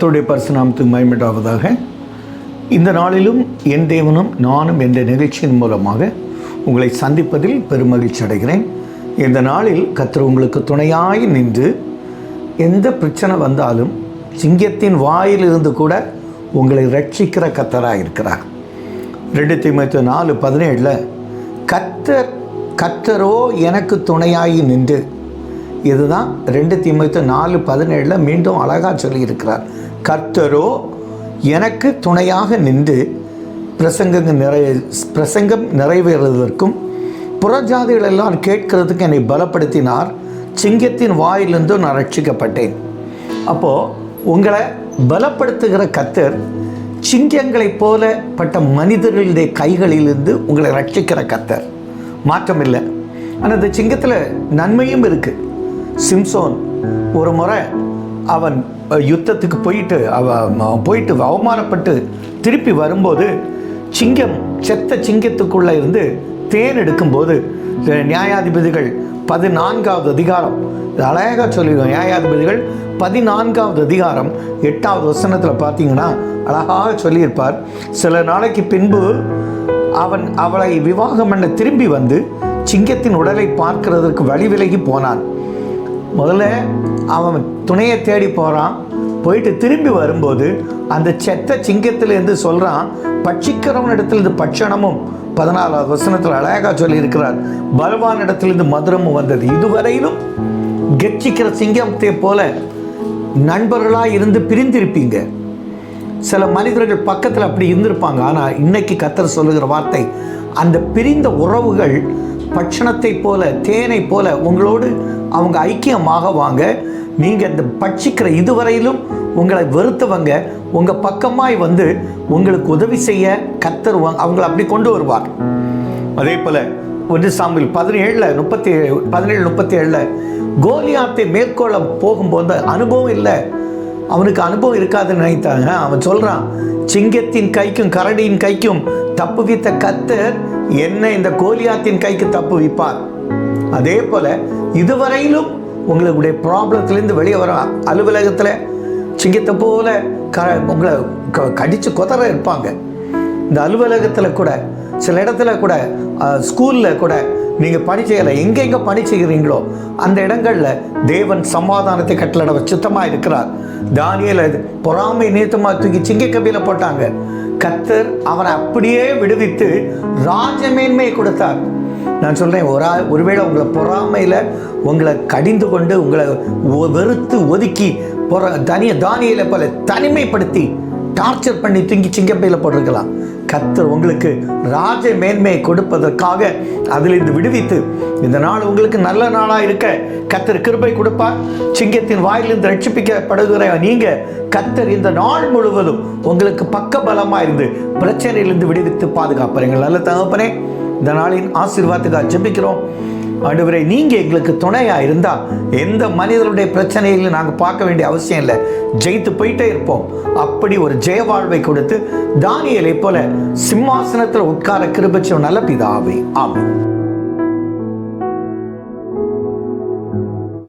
கத்தோடைய பரிசுநாமத்துக்கு மயமிட்டாவதாக இந்த நாளிலும் என் தேவனும் நானும் என்ற நிகழ்ச்சியின் மூலமாக உங்களை சந்திப்பதில் பெருமகிழ்ச்சி அடைகிறேன். இந்த நாளில் கத்தர் உங்களுக்கு துணையாய் நின்று எந்த பிரச்சனை வந்தாலும் சிங்கத்தின் வாயிலிருந்து கூட உங்களை ரட்சிக்கிற கத்தராக இருக்கிறார். ரெண்டு தீமத்து நாலு பதினேழில் கத்தர் கத்தரோ எனக்கு துணையாகி நின்று இதுதான் ரெண்டு தீமத்து நாலு பதினேழில் மீண்டும் அழகாக சொல்லியிருக்கிறார். கர்த்தரோ எனக்கு துணையாக நின்று பிரசங்கங்கள் நிறை பிரசங்கம் நிறைவேறுவதற்கும் புறஜாதிகள் எல்லாம் கேட்கறதுக்கு என்னை பலப்படுத்தினார். சிங்கத்தின் வாயிலிருந்து நான் ரட்சிக்கப்பட்டேன். அப்போது உங்களை பலப்படுத்துகிற கத்தர் சிங்கங்களைப் போல பட்ட மனிதர்களுடைய கைகளிலிருந்து உங்களை ரட்சிக்கிற கத்தர் மாற்றம் இல்லை ஆனால் இந்த சிங்கத்தில் நன்மையும் இருக்குது சிம்சோன் ஒரு முறை அவன் யுத்தத்துக்கு போயிட்டு அவ போயிட்டு அவமானப்பட்டு திருப்பி வரும்போது சிங்கம் செத்த சிங்கத்துக்குள்ளே இருந்து தேன் எடுக்கும்போது நியாயாதிபதிகள் பதினான்காவது அதிகாரம் அழகாக சொல்லிடுவோம் நியாயாதிபதிகள் பதினான்காவது அதிகாரம் எட்டாவது வசனத்தில் பார்த்தீங்கன்னா அழகாக சொல்லியிருப்பார். சில நாளைக்கு பின்பு அவன் அவளை விவாகம் பண்ண திரும்பி வந்து சிங்கத்தின் உடலை பார்க்கிறதற்கு வழி விலகி போனான். முதல்ல அவன் துணையை தேடி போகிறான் போயிட்டு திரும்பி வரும்போது அந்த செத்த சிங்கத்திலேருந்து சொல்கிறான் பட்சிக்கிறவன் இடத்துலேருந்து பட்சணமும் பதினாலாவது வசனத்தில் அழகாக சொல்லியிருக்கிறார். பலவான் இடத்துலேருந்து மதுரமும் வந்தது. இதுவரையிலும் கெச்சிக்கிற சிங்கத்தை போல நண்பர்களாக இருந்து பிரிந்திருப்பீங்க. சில மனிதர்கள் பக்கத்தில் அப்படி இருந்திருப்பாங்க. ஆனால் இன்னைக்கு கத்தர் சொல்லுகிற வார்த்தை அந்த பிரிந்த உறவுகள் பட்சணத்தை போல தேனை போல உங்களோடு அவங்க ஐக்கியமாக வாங்க. நீங்கள் இந்த பட்சிக்கிற இதுவரையிலும் உங்களை வெறுத்தவங்க உங்கள் பக்கமாய் வந்து உங்களுக்கு உதவி செய்ய கத்தர் அவங்கள அப்படி கொண்டு வருவார். அதே போல் ஒன்று சாமியில் பதினேழில் முப்பத்தி பதினேழு முப்பத்தி ஏழில் கோலியாத்தை மேற்கொள்ள போகும்போது அனுபவம் இல்லை. அவனுக்கு அனுபவம் இருக்காதுன்னு நினைத்தாங்க. அவன் சொல்கிறான் சிங்கத்தின் கைக்கும் கரடியின் கைக்கும் தப்பு வித்த கத்தர் என்ன இந்த கோலியாத்தின் கைக்கு தப்புவிப்பார் அதே போல் இதுவரையிலும் உங்களுடைய ப்ராப்ளத்துலேருந்து வெளியே வர அலுவலகத்தில் சிங்கத்தை போல க உங்களை க கடித்து குதற இருப்பாங்க. இந்த அலுவலகத்தில் கூட சில இடத்துல கூட ஸ்கூலில் கூட நீங்கள் பணி செய்யலை. எங்கெங்கே பணி செய்கிறீங்களோ அந்த இடங்களில் தேவன் சமாதானத்தை கட்டளட சுத்தமாக இருக்கிறார். தானியல பொறாமை நேத்தமாக தூக்கி சிங்க போட்டாங்க. கத்தர் அவனை அப்படியே விடுவித்து ராஜமேன்மையை கொடுத்தார். நான் சொல்கிறேன் ஒரு ஒருவேளை உங்களை பொறாமையில் உங்களை கடிந்து கொண்டு உங்களை வெறுத்து ஒதுக்கி பொற தனிய தானியலை போல தனிமைப்படுத்தி டார்ச்சர் பண்ணி தூங்கி சிங்கப்பையில் போட்டிருக்கலாம். கத்தர் உங்களுக்கு ராஜ மேன்மையை கொடுப்பதற்காக அதிலிருந்து விடுவித்து இந்த நாள் உங்களுக்கு நல்ல நாளாக இருக்க கத்தர் கிருபை கொடுப்பார். சிங்கத்தின் வாயிலிருந்து ரட்சிப்பிக்கப்படுகிற நீங்கள் கத்தர் இந்த நாள் முழுவதும் உங்களுக்கு பக்க பலமாக இருந்து பிரச்சனையிலிருந்து விடுவித்து பாதுகாப்பார் எங்கள் நல்ல தகப்பனே இந்த நாளின் ஆசீர்வாதத்துக்காக ஜெபிக்கிறோம். ஆண்டவரே. நீங்கள் எங்களுக்கு துணையாக இருந்தால் எந்த மனிதருடைய பிரச்சனைகளையும் நாங்கள் பார்க்க வேண்டிய அவசியம் இல்லை. ஜெயித்து போயிட்டே இருப்போம். அப்படி ஒரு ஜெய வாழ்வை கொடுத்து தானியலை போல சிம்மாசனத்தில் உட்கார கிருபச்சம் நல்ல பிதாவே. ஆமாம்